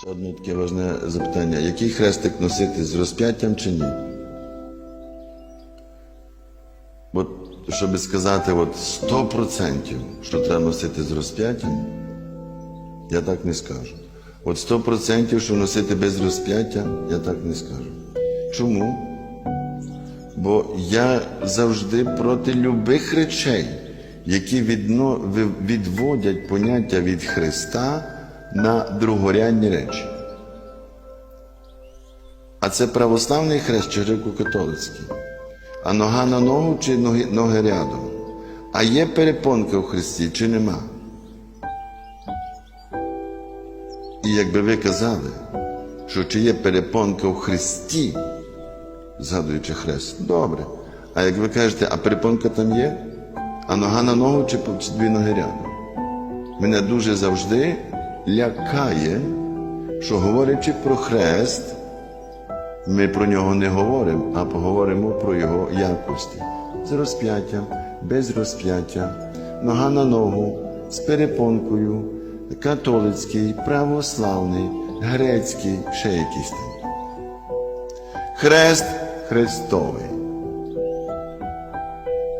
Ще одне таке важне запитання. Який хрестик носити з розп'яттям чи ні? От, щоб сказати от 100%, що треба носити з розп'яттям, я так не скажу. От 100%, що носити без розп'яття, я так не скажу. Чому? Бо я завжди проти любих речей, які відно, відводять поняття від Христа на другорядні речі. А це православний хрест чи греко-католицький? А нога на ногу чи ноги, ноги рядом? А є перепонка у Христі чи нема? І якби ви казали, що чи є перепонка у Христі, згадуючи хрест, добре. А як ви кажете, а перепонка там є? А нога на ногу чи, дві ноги рядом? Мене дуже завжди лякає, що говорячи про хрест, ми про нього не говоримо, а поговоримо про його якості. З розп'яттям, без розп'яття, нога на ногу, з перепонкою, католицький, православний, грецький, ще якийсь там. Хрест Христовий.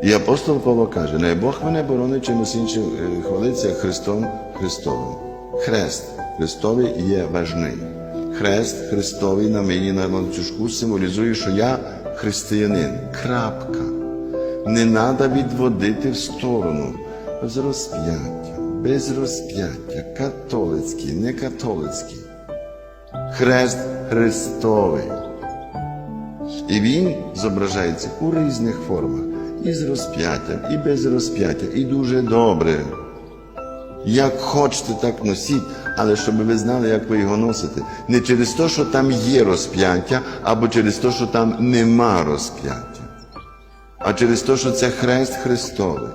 І апостол Павло каже, не Бог мене боронить чимось іншим е, хвалиться Христом Христовим. Хрест Христовий є важний. Хрест Христовий на мені на ланцюжку символізує, що я християнин. Крапка. Не треба відводити в сторону. З розп'яття, без розп'яття, католицький, не католицький. Хрест Христовий. І він зображається у різних формах. І з розп'яттям, і без розп'яття, і дуже добре. Як хочете, так носіть, але щоб ви знали, як ви його носите. Не через те, що там є розп'яття, або через те, що там нема розп'яття, а через те, що це хрест Христовий.